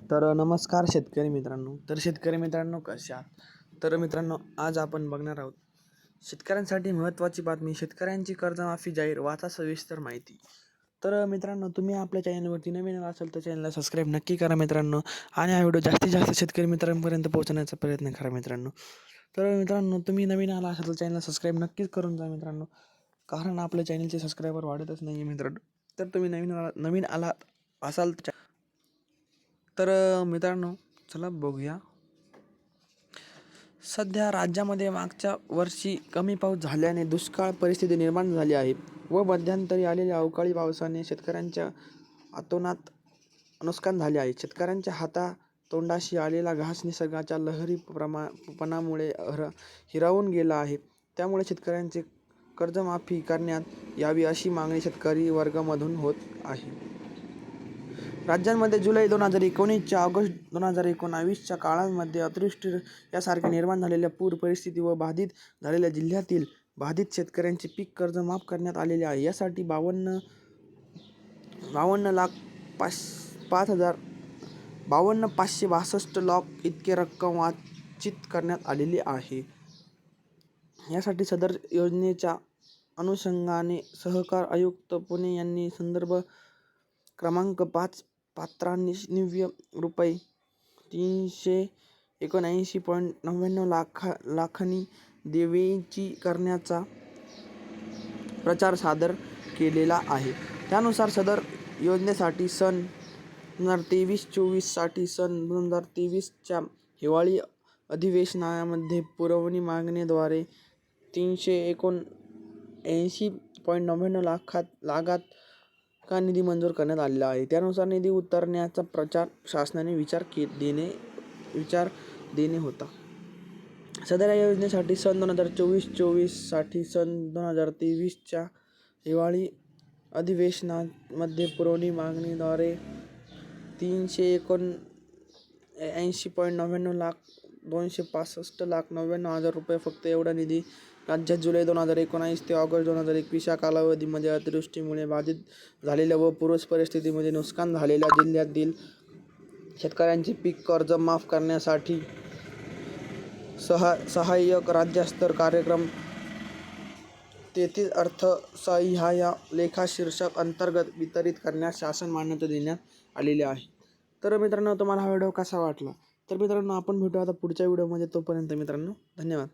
तर नमस्कार शेतकरी मित्रांनो. तर शेतकरी मित्रांनो कशा तर मित्रांनो आज आपण बघणार आहोत शेतकऱ्यांसाठी महत्त्वाची बातमी शेतकऱ्यांची कर्जमाफी जाहीर वाचा सविस्तर माहिती. तर मित्रांनो तुम्ही आपल्या चॅनलवरती नवीन असाल तर चॅनलला सबस्क्राईब नक्की करा मित्रांनो आणि हा व्हिडिओ जास्तीत जास्त शेतकरी मित्रांपर्यंत पोहोचण्याचा प्रयत्न करा मित्रांनो. तर मित्रांनो तुम्ही नवीन आला असाल तर चॅनलला सबस्क्राईब नक्कीच करून जा मित्रांनो कारण आपल्या चॅनलचे सबस्क्रायबर वाढतच नाही आहे मित्रांनो. तर तुम्ही नवीन आला नवीन आला असाल तर तर मित्रांनो चला बघूया. सध्या राज्यामध्ये मागच्या वर्षी कमी पाऊस झाल्याने दुष्काळ परिस्थिती निर्माण झाली आहे व मध्यंतरी आलेल्या अवकाळी पावसाने शेतकऱ्यांच्या अतोनात नुकसान झाले आहे. शेतकऱ्यांच्या हाता तोंडाशी आलेला घास निसर्गाच्या लहरी प्रमा पणामुळे हर हिरावून गेला आहे. त्यामुळे शेतकऱ्यांचे कर्जमाफी करण्यात यावी अशी मागणी शेतकरी वर्गामधून होत आहे. राज्यांमध्ये जुलै दोन हजार एकोणीसच्या ऑगस्ट दोन हजार एकोणावीसच्या काळामध्ये अतिवृष्टी यासारख्या निर्माण झालेल्या पूर परिस्थिती व बाधित झालेल्या जिल्ह्यातील बाधित शेतकऱ्यांचे पीक कर्ज माफ करण्यात आलेले आहे. यासाठी बावन्न बावन्न लाख पाच पाच हजार बावन्न पाचशे बासष्ट लाख इतके रक्कम वाचित करण्यात आलेली आहे. यासाठी सदर योजनेच्या अनुषंगाने सहकार आयुक्त पुणे यांनी संदर्भ क्रमांक पाच पात्रांनी निव्य रुपये तीनशे एकोणऐंशी पॉईंट नव्याण्णव लाखा लाखांनी देवेची करण्याचा प्रचार सादर केलेला आहे. त्यानुसार सदर योजनेसाठी सन दोन हजार तेवीस चोवीससाठी सन दोन हजार तेवीसच्या हिवाळी अधिवेशनामध्ये पुरवणी मागणीद्वारे तीनशे एकोणऐंशी पॉईंट नव्याण्णव लाखात लागात का निधी मंजूर करण्यात आलेला आहे. त्यानुसार निधी उतरण्याचा प्रचार शासनाने विचार के देणे विचार देणे होता. सदर या योजनेसाठी सन दोन हजार चोवीस चोवीससाठी सन दोन हजार तेवीसच्या हिवाळी अधिवेशनामध्ये पुरवणी मागणीद्वारे तीनशे एकोण ऐंशी पॉईंट नव्याण्णव लाख दोनशे पासष्ट लाख नव्याण्णव हजार रुपये फक्त एवढा निधी राज्यात जुलै दोन हजार एकोणावीस ते ऑगस्ट दोन हजार एकवीस या कालावधीमध्ये अतिवृष्टीमुळे बाधित झालेल्या व पूर्व परिस्थितीमध्ये नुकसान झालेल्या जिल्ह्यातील शेतकऱ्यांचे पीक कर्ज माफ करण्यासाठी सहा सहाय्यक राज्यस्तर कार्यक्रम तेथील अर्थसहाय्य लेखा शीर्षक अंतर्गत वितरित करण्यास शासन मान्यता देण्यात आलेली आहे. तर मित्रांनो तुम्हाला हा व्हिडिओ कसा वाटला? तर मित्रांनो आपण भेटू आता पुढच्या व्हिडिओमध्ये. तोपर्यंत मित्रांनो धन्यवाद.